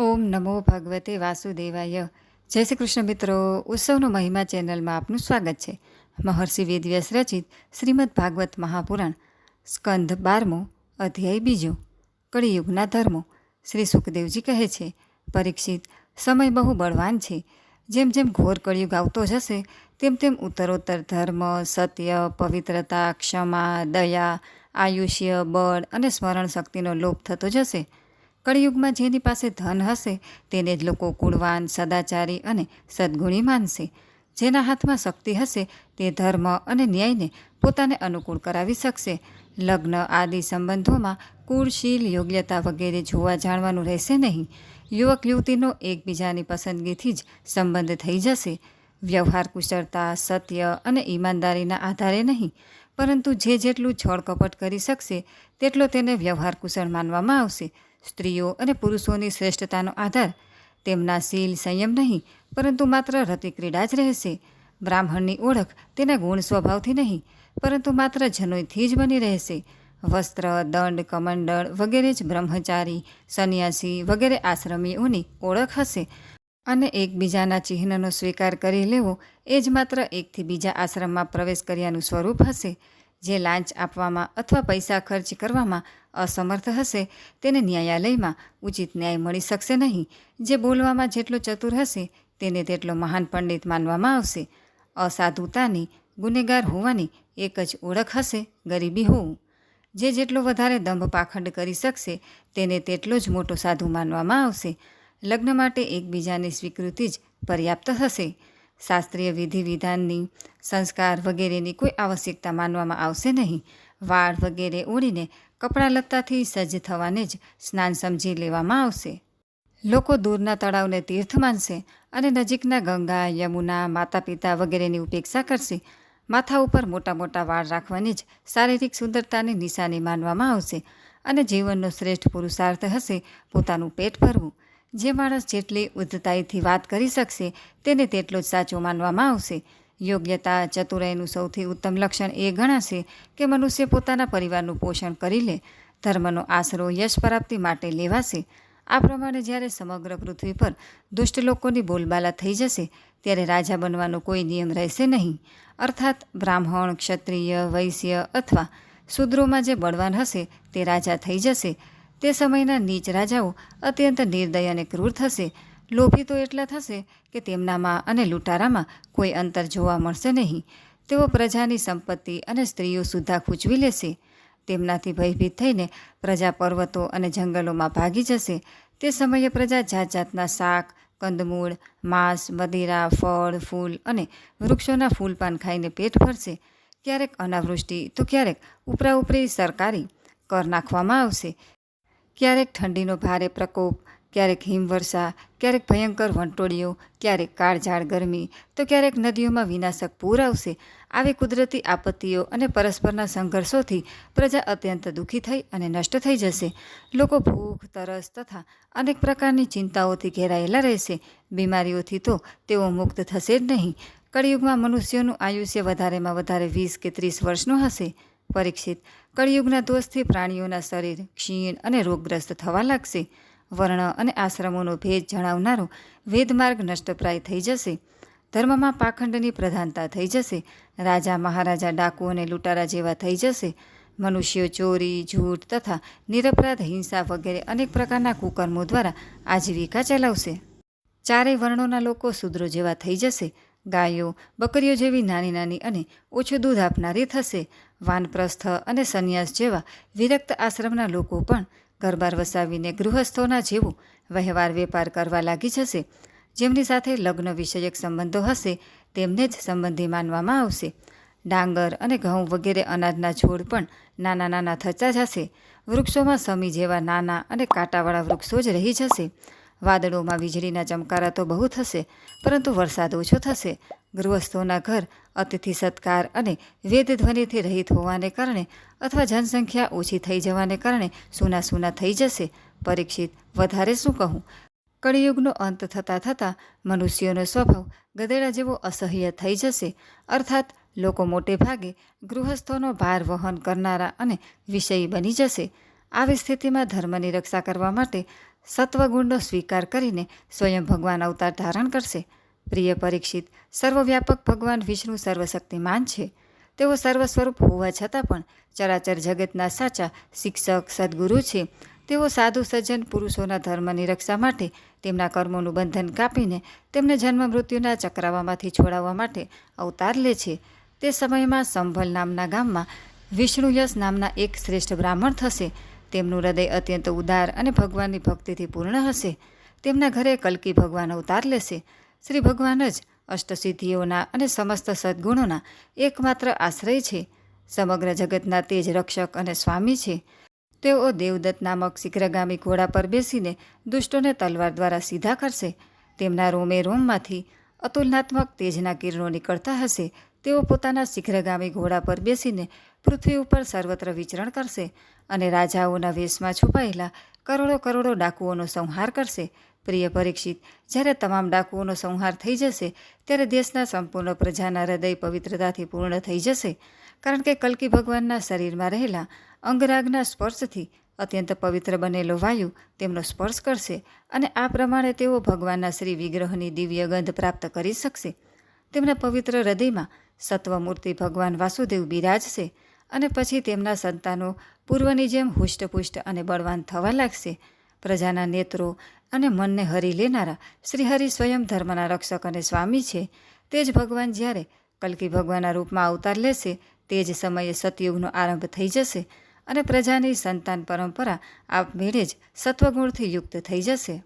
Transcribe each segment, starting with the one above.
ઓમ નમો ભગવતે વાસુદેવાય. જય શ્રી કૃષ્ણ મિત્રો, ઉત્સવનો મહિમા ચેનલમાં આપનું સ્વાગત છે. મહર્ષિ વેદવ્યાસ રચિત શ્રીમદ ભાગવત મહાપુરાણ સ્કંધ બારમો અધ્યાય બીજો, કળિયુગના ધર્મો, શ્રી સુખદેવજી કહે છે, પરીક્ષિત, સમય બહુ બળવાન છે. જેમ જેમ ઘોર કળિયુગ આવતો જશે, તેમ તેમ ઉત્તરોત્તર ધર્મ, સત્ય, પવિત્રતા, ક્ષમા, દયા, આયુષ્ય, બળ અને સ્મરણ શક્તિનો લોપ થતો જશે. કળિયુગમાં જેની પાસે ધન હશે, તેને જ લોકો કુળવાન, સદાચારી અને સદ્ગુણી માનશે. જેના હાથમાં શક્તિ હશે, તે ધર્મ અને ન્યાયને પોતાને અનુકૂળ કરાવી શકશે. લગ્ન આદિ સંબંધોમાં કુળશીલ યોગ્યતા વગેરે જોવા જાણવાનું રહેશે નહીં. યુવક યુવતીનો એકબીજાની પસંદગીથી જ સંબંધ થઈ જશે. વ્યવહાર કુશળતા, સત્ય અને ઈમાનદારીના આધારે નહીં, પરંતુ જે જેટલું છળ કપટ કરી શકશે, તેટલો તેને વ્યવહાર કુશળ માનવામાં આવશે. સ્ત્રીઓ અને પુરુષોની શ્રેષ્ઠતાનો આધાર, તેમના શીલ સંયમ નહીં, પરંતુ માત્ર રતિક્રીડા જ રહેશે. બ્રાહ્મણની ઓળખ તેના ગુણ સ્વભાવથી નહીં, પરંતુ માત્ર જનોયથી જ બની રહેશે. વસ્ત્ર, દંડ, કમંડળ વગેરે જ બ્રહ્મચારી, સંન્યાસી વગેરે આશ્રમીઓની ઓળખ હશે અને એકબીજાના ચિહ્નનો સ્વીકાર કરી લેવો એ જ માત્ર એકથી બીજા આશ્રમમાં પ્રવેશ કર્યાનું સ્વરૂપ હશે. જે લાંચ આપવામાં અથવા પૈસા ખર્ચ કરવામાં અસમર્થ હશે, તેને ન્યાયાલયમાં ઉચિત ન્યાય મળી શકશે નહીં. જે બોલવામાં જેટલો ચતુર હશે, તેને તેટલો મહાન પંડિત માનવામાં આવશે. અસાધુતાની ગુનેગાર હોવાની એક જ ઓળખ હશે, ગરીબી હોવું. જે જેટલો વધારે દંભ પાખંડ કરી શકશે, તેને તેટલો જ મોટો સાધુ માનવામાં આવશે. લગ્ન માટે એકબીજાની સ્વીકૃતિ જ પર્યાપ્ત હશે. શાસ્ત્રીય વિધિ વિધાનની સંસ્કાર વગેરેની કોઈ આવશ્યકતા માનવામાં આવશે નહીં. વાળ વગેરે ઓળીને કપડાં લત્તાથી સજ્જ થવાને જ સ્નાન સમજી લેવામાં આવશે. લોકો દૂરના તળાવને તીર્થ માનશે અને નજીકના ગંગા, યમુના માતા પિતા વગેરેની ઉપેક્ષા કરશે. માથા ઉપર મોટા મોટા વાળ રાખવાની જ શારીરિક સુંદરતાની નિશાની માનવામાં આવશે અને જીવનનો શ્રેષ્ઠ પુરુષાર્થ હશે પોતાનું પેટ ભરવું. જે માણસ જેટલી ઉદ્ધતાઈથી વાત કરી શકશે, તેને તેટલો જ સાચો માનવામાં આવશે. યોગ્યતા, ચતુરાઈનું સૌથી ઉત્તમ લક્ષણ એ ગણાશે કે મનુષ્ય પોતાના પરિવારનું પોષણ કરી લે, ધર્મનો આશરો યશ પ્રાપ્તિ માટે લેવાશે. આ પ્રમાણે જ્યારે સમગ્ર પૃથ્વી પર દુષ્ટ લોકોની બોલબાલા થઈ જશે, ત્યારે રાજા બનવાનો કોઈ નિયમ રહેશે નહીં. અર્થાત બ્રાહ્મણ, ક્ષત્રિય, વૈશ્ય અથવા શૂદ્રોમાં જે બળવાન હશે, તે રાજા થઈ જશે. તે સમયના નીચ રાજાઓ અત્યંત નિર્દય અને ક્રૂર થશે. લોભી તો એટલા થશે કે તેમનામાં અને લૂંટારામાં કોઈ અંતર જોવા મળશે નહીં. તેઓ પ્રજાની સંપત્તિ અને સ્ત્રીઓ સુદ્ધા ખૂંચવી લેશે. તેમનાથી ભયભીત થઈને પ્રજા પર્વતો અને જંગલોમાં ભાગી જશે. તે સમયે પ્રજા જાત જાતના શાક, કંદમૂળ, માંસ, મદિરા, ફળ, ફૂલ અને વૃક્ષોના ફૂલપાન ખાઈને પેટ ભરશે. ક્યારેક અનાવૃષ્ટિ તો ક્યારેક ઉપરા ઉપરી સરકારી કર નાખવામાં આવશે. ક્યારેક ઠંડીનો ભારે પ્રકોપ, ક્યારેક હિમવર્ષા, ક્યારેક ભયંકર વંટોળીઓ, ક્યારેક કાળઝાળ ગરમી, તો ક્યારેક નદીઓમાં વિનાશક પૂર આવશે. આવી કુદરતી આપત્તિઓ અને પરસ્પરના સંઘર્ષોથી પ્રજા અત્યંત દુઃખી થઈ અને નષ્ટ થઈ જશે. લોકો ભૂખ, તરસ તથા અનેક પ્રકારની ચિંતાઓથી ઘેરાયેલા રહેશે. બીમારીઓથી તો તેઓ મુક્ત થશે જ નહીં. કળિયુગમાં મનુષ્યોનું આયુષ્ય વધારેમાં વધારે વીસ કે ત્રીસ વર્ષનું હશે. પરીક્ષિત. કળિયુગના દોષથી પ્રાણીઓના શરીર ક્ષીણ અને રોગગ્રસ્ત થવા લાગશે. વર્ણ અને આશ્રમોનો ભેદ જણાવનારો વેદમાર્ગ નષ્ટપ્રાય થઈ જશે. ધર્મમાં પાખંડની પ્રધાનતા થઈ જશે. રાજા મહારાજા ડાકુ અને લૂંટારા જેવા થઈ જશે. મનુષ્યો ચોરી, જૂઠ તથા નિરપરાધ હિંસા વગેરે અનેક પ્રકારના કુકર્મો દ્વારા આજીવિકા ચલાવશે. ચારેય વર્ણોના લોકો શુદ્રો જેવા થઈ જશે. ગાયો, બકરીઓ જેવી નાની નાની અને ઓછું દૂધ આપનારી થશે. વાનપ્રસ્થ અને સંન્યાસ જેવા વિરક્ત આશ્રમના લોકો પણ ઘરબાર વસાવીને ગૃહસ્થોના જેવો વહેવાર વેપાર કરવા લાગી જશે. જેમની સાથે લગ્ન વિષયક સંબંધો હશે, તેમને જ સંબંધી માનવામાં આવશે. ડાંગર અને ઘઉં વગેરે અનાજના છોડ પણ નાના નાના થતા જશે. વૃક્ષોમાં સમી જેવા નાના અને કાંટાવાળા વૃક્ષો જ રહી જશે. વાદળોમાં વીજળીના ચમકારા તો બહુ થશે, પરંતુ વરસાદ ઓછો થશે. ગૃહસ્થોના ઘર અતિથિ સત્કાર અને વેદ ધ્વનિથી રહિત હોવાને કારણે અથવા જનસંખ્યા ઓછી થઈ જવાને કારણે સૂના સૂના થઈ જશે. પરીક્ષિત વધારે શું કહું? કળિયુગનો અંત થતાં થતાં મનુષ્યોનો સ્વભાવ ગધેડા જેવો અસહ્ય થઈ જશે. અર્થાત લોકો મોટે ભાગે ગૃહસ્થોનો ભાર વહન કરનારા અને વિષયી બની જશે. આવી સ્થિતિમાં ધર્મની રક્ષા કરવા માટે સત્વગુણનો સ્વીકાર કરીને સ્વયં ભગવાન અવતાર ધારણ કરશે. પ્રિય પરીક્ષિત, સર્વવ્યાપક ભગવાન વિષ્ણુ સર્વશક્તિમાન છે. તેઓ સર્વ સ્વરૂપ હોવા છતાં પણ ચરાચર જગતના સાચા શિક્ષક, સદગુરુ છે. તેઓ સાધુ, સજ્જન, પુરુષોના ધર્મની રક્ષા માટે તેમના કર્મોનું બંધન કાપીને તેમને જન્મ મૃત્યુના ચક્રાવામાંથી છોડાવવા માટે અવતાર લે છે. તે સમયમાં સંભલ નામના ગામમાં વિષ્ણુયસ નામના એક શ્રેષ્ઠ બ્રાહ્મણ થશે. તેમનું હૃદય અત્યંત ઉદાર અને ભગવાનની ભક્તિથી પૂર્ણ હશે. તેમના ઘરે કલ્કી ભગવાન અવતાર લેશે. શ્રી ભગવાન જ અષ્ટસિદ્ધિઓના અને સમસ્ત સદ્ગુણોના એકમાત્ર આશ્રય છે. સમગ્ર જગતના તેજ રક્ષક અને સ્વામી છે. તેઓ દેવદત્ત નામક શીઘ્રગામી ઘોડા પર બેસીને દુષ્ટોને તલવાર દ્વારા સીધા કરશે. તેમના રોમે રોમમાંથી અતુલનાત્મક તેજના કિરણો નીકળતા હશે. તેઓ પોતાના શીઘ્રગામી ઘોડા પર બેસીને પૃથ્વી ઉપર સર્વત્ર વિચરણ કરશે. અને રાજાઓના વેશમાં છુપાયેલા કરોડો કરોડો ડાકુઓનો સંહાર કરશે. પ્રિય પરીક્ષિત, જ્યારે તમામ ડાકુઓનો સંહાર થઈ જશે, ત્યારે દેશના સંપૂર્ણ પ્રજાના હૃદય પવિત્રતાથી પૂર્ણ થઈ જશે. કારણ કે કલ્કી ભગવાનના શરીરમાં રહેલા અંગરાગના સ્પર્શથી અત્યંત પવિત્ર બનેલો વાયુ તેમનો સ્પર્શ કરશે અને આ પ્રમાણે તેઓ ભગવાનના શ્રી વિગ્રહની દિવ્ય ગંધ પ્રાપ્ત કરી શકશે. તેમના પવિત્ર હૃદયમાં સત્વમૂર્તિ ભગવાન વાસુદેવ બિરાજશે. અને પછી તેમના સંતાનો પૂર્વની જેમ હુષ્ટપુષ્ટ અને બળવાન થવા લાગશે. પ્રજાના નેત્રો અને મનને હરી લેનારા શ્રીહરિ સ્વયં ધર્મના રક્ષક અને સ્વામી છે. તે જ ભગવાન જ્યારે કલ્કી ભગવાનના રૂપમાં અવતાર લેશે, તે જ સમયે સતયુગનો આરંભ થઈ જશે અને પ્રજાની સંતાન પરંપરા આપમેળે જ સત્વગુણથી યુક્ત થઈ જશે.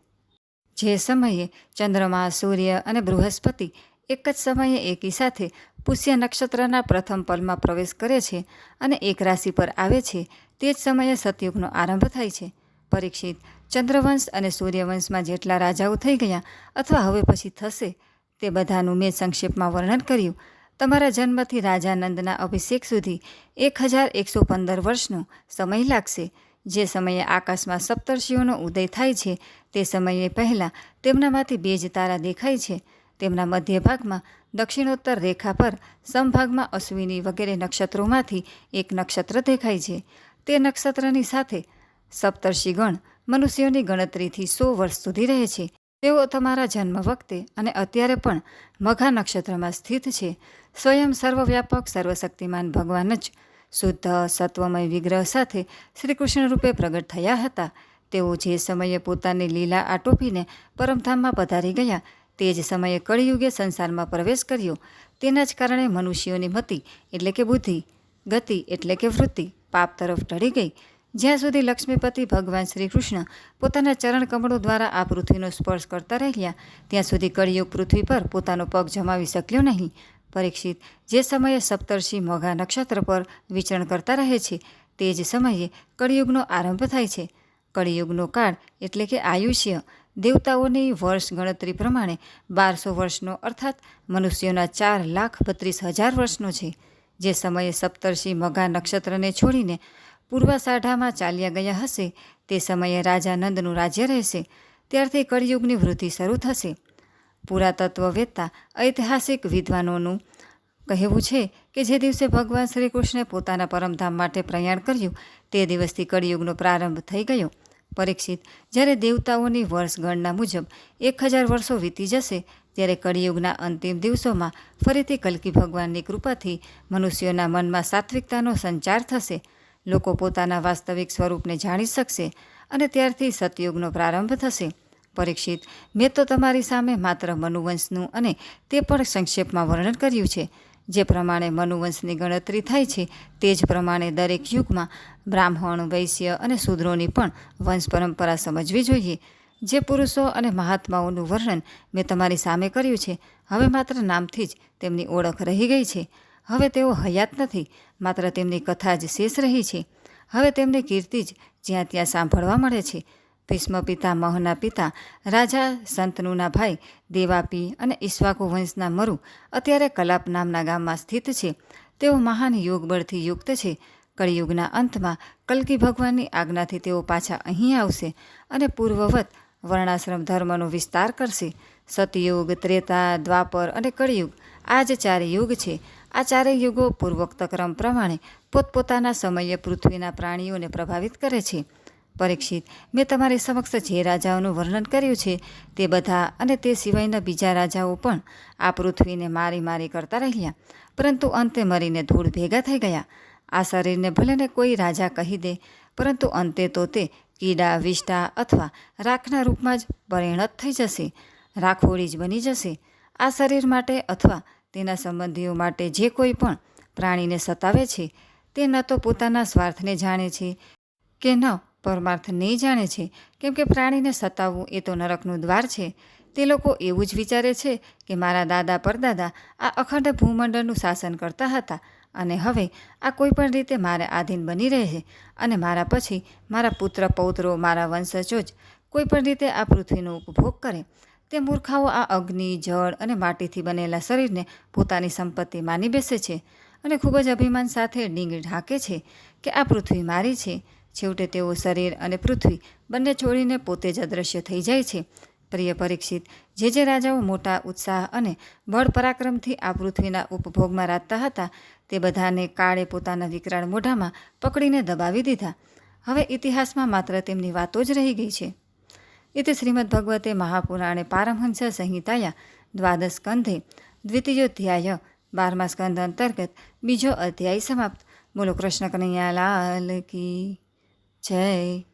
જે સમયે ચંદ્રમા, સૂર્ય અને બૃહસ્પતિ એક જ સમયે એકી સાથે પુષ્ય નક્ષત્રના પ્રથમ પલમાં પ્રવેશ કરે છે અને એક રાશિ પર આવે છે, તે જ સમયે સતયુગનો આરંભ થાય છે. પરીક્ષિત ચંદ્રવંશ અને સૂર્યવંશમાં જેટલા રાજાઓ થઈ ગયા અથવા હવે પછી થશે, તે બધાનું મેં સંક્ષેપમાં વર્ણન કર્યું. તમારા જન્મથી રાજાનંદના અભિષેક સુધી એક હજાર એકસો પંદર વર્ષનો સમય લાગશે. જે સમયે આકાશમાં સપ્તર્ષિઓનો ઉદય થાય છે, તે સમયે પહેલાં તેમનામાંથી બે જ તારા દેખાય છે. તેમના મધ્ય ભાગમાં દક્ષિણોત્તર રેખા પર સમભાગમાં અશ્વિની વગેરે નક્ષત્રોમાંથી એક નક્ષત્ર દેખાય છે. તે નક્ષત્રની સાથે સપ્તર્ષિગણ મનુષ્યોની ગણતરીથી સો વર્ષ સુધી રહે છે. તેઓ તમારા જન્મ વખતે અને અત્યારે પણ મઘા નક્ષત્રમાં સ્થિત છે. સ્વયં સર્વવ્યાપક, સર્વશક્તિમાન ભગવાન જ શુદ્ધ, સત્વમય વિગ્રહ સાથે શ્રી કૃષ્ણ રૂપે પ્રગટ થયા હતા. તેઓ જે સમયે પોતાની લીલા આટોપીને પરમધામમાં પધારી ગયા તે જ સમયે કળિયુગે સંસારમાં પ્રવેશ કર્યો. તેના જ કારણે મનુષ્યોની મતિ એટલે કે બુદ્ધિ, ગતિ એટલે કે વૃત્તિ પાપ તરફ ઢળી ગઈ. જ્યાં સુધી લક્ષ્મીપતિ ભગવાન શ્રી કૃષ્ણ પોતાના ચરણ કમળો દ્વારા આ પૃથ્વીનો સ્પર્શ કરતા રહ્યા, ત્યાં સુધી કળિયુગ પૃથ્વી પર પોતાનો પગ જમાવી શક્યો નહીં. પરીક્ષિત, જે સમયે સપ્તર્ષિ મોઘા નક્ષત્ર પર વિચરણ કરતા રહે છે, તે જ સમયે કળિયુગનો આરંભ થાય છે. કળિયુગનો કાળ એટલે કે આયુષ્ય. દેવતાઓની વર્ષ ગણતરી પ્રમાણે બારસો વર્ષનો અર્થાત મનુષ્યોના ચાર લાખ બત્રીસ હજાર વર્ષનો છે, જે સમયે સપ્તર્ષિ મઘા નક્ષત્રને છોડીને પૂર્વાષાઢામાં ચાલ્યા ગયા હશે, તે સમયે રાજા નંદનું રાજ્ય રહેશે, ત્યારથી કળિયુગની વૃદ્ધિ શરૂ થશે. પુરાતત્વવેત્તા ઐતિહાસિક વિદ્વાનોનું કહેવું છે કે જે દિવસે ભગવાન શ્રી કૃષ્ણે પોતાના પરમધામ માટે પ્રયાણ કર્યું, તે દિવસથી કળિયુગનો પ્રારંભ થઈ ગયો. પરીક્ષિત. જ્યારે દેવતાઓની વર્ષ ગણના મુજબ એક હજાર વર્ષો વીતી જશે, ત્યારે કળિયુગના અંતિમ દિવસોમાં ફરીથી કલ્કી ભગવાનની કૃપાથી મનુષ્યોના મનમાં સાત્વિકતાનો સંચાર થશે. લોકો પોતાના વાસ્તવિક સ્વરૂપને જાણી શકશે અને ત્યારથી સતયુગનો પ્રારંભ થશે. પરીક્ષિત, મેં તો તમારી સામે માત્ર મનુવંશનું અને તે પણ સંક્ષેપમાં વર્ણન કર્યું છે. જે પ્રમાણે મનુવંશની ગણતરી થાય છે, તે જ પ્રમાણે દરેક યુગમાં બ્રાહ્મણ, વૈશ્ય અને શૂદ્રોની પણ વંશ પરંપરા સમજવી જોઈએ. જે પુરુષો અને મહાત્માઓનું વર્ણન મેં તમારી સામે કર્યું છે, હવે માત્ર નામથી જ તેમની ઓળખ રહી ગઈ છે. હવે તેઓ હયાત નથી, માત્ર તેમની કથા જ શેષ રહી છે. હવે તેમની કીર્તિ જ જ્યાં ત્યાં સાંભળવા મળે છે. ભીષ્મ પિતા મહના પિતા, રાજા સંતનુના ભાઈ, દેવાપી અને ઈશ્વાકુ વંશના મરુ અત્યારે કલાપ નામના ગામમાં સ્થિત છે. તેઓ મહાન યોગબળથી યુક્ત છે. કળિયુગના અંતમાં કલ્કી ભગવાનની આજ્ઞાથી તેઓ પાછા અહીં આવશે અને પૂર્વવત વર્ણાશ્રમ ધર્મનો વિસ્તાર કરશે. સતયુગ, ત્રેતા, દ્વાપર અને કળિયુગ આ જ ચાર યુગ છે. આ ચારેય યુગો પૂર્વોક્ત ક્રમ પ્રમાણે પોતપોતાના સમયે પૃથ્વીના પ્રાણીઓને પ્રભાવિત કરે છે. પરીક્ષિત. મેં તમારી સમક્ષ જે રાજાઓનું વર્ણન કર્યું છે તે બધા અને તે સિવાયના બીજા રાજાઓ પણ આ પૃથ્વીને મારી મારી કરતા રહ્યા. પરંતુ અંતે મરીને ધૂળ ભેગા થઈ ગયા. આ શરીરને ભલેને કોઈ રાજા કહી દે, પરંતુ અંતે તો તે કીડા, વિષ્ટા અથવા રાખના રૂપમાં જ પરિણત થઈ જશે. રાખોડી જ બની જશે. આ શરીર માટે અથવા તેના સંબંધીઓ માટે જે કોઈ પણ પ્રાણીને સતાવે છે, તે ન તો પોતાના સ્વાર્થને જાણે છે કે ન પરમાર્થને જાણે છે, કેમ કે પ્રાણીને સતાવવું એ તો નરકનું દ્વાર છે. તે લોકો એવું જ વિચારે છે કે મારા દાદા પરદાદા આ અખંડ ભૂમંડળનું શાસન કરતા હતા અને હવે આ કોઈ પણ રીતે મારે આધીન બની રહે છે અને મારા પછી મારા પુત્ર પૌત્રો મારા વંશજો જ કોઈ પણ રીતે આ પૃથ્વીનો ઉપભોગ કરે. તે મૂર્ખાઓ આ અગ્નિ, જળ અને માટીથી બનેલા શરીરને પોતાની સંપત્તિ માની બેસે છે અને ખૂબ જ અભિમાન સાથે ડીંગ ઢાંકે છે કે આ પૃથ્વી મારી છે. છેવટે તેઓ શરીર અને પૃથ્વી બંને છોડીને પોતે જ અદૃશ્ય થઈ જાય છે. પ્રિય પરીક્ષિત, જે જે રાજાઓ મોટા ઉત્સાહ અને બળ પરાક્રમથી આ પૃથ્વીના ઉપભોગમાં રાખતા હતા, તે બધાને કાળે પોતાના વિકરાળ મોઢામાં પકડીને દબાવી દીધા. હવે ઇતિહાસમાં માત્ર તેમની વાતો જ રહી ગઈ છે. એ તે શ્રીમદ ભગવતે મહાપુરાણે પારમહંસ સંહિતાયા, દ્વાદશ સ્કંધે, દ્વિતીયોધ્યાય, બારમા સ્કંધ અંતર્ગત, બીજો અધ્યાય સમાપ્ત. બોલો કૃષ્ણ કનૈયા લાલ કી. જય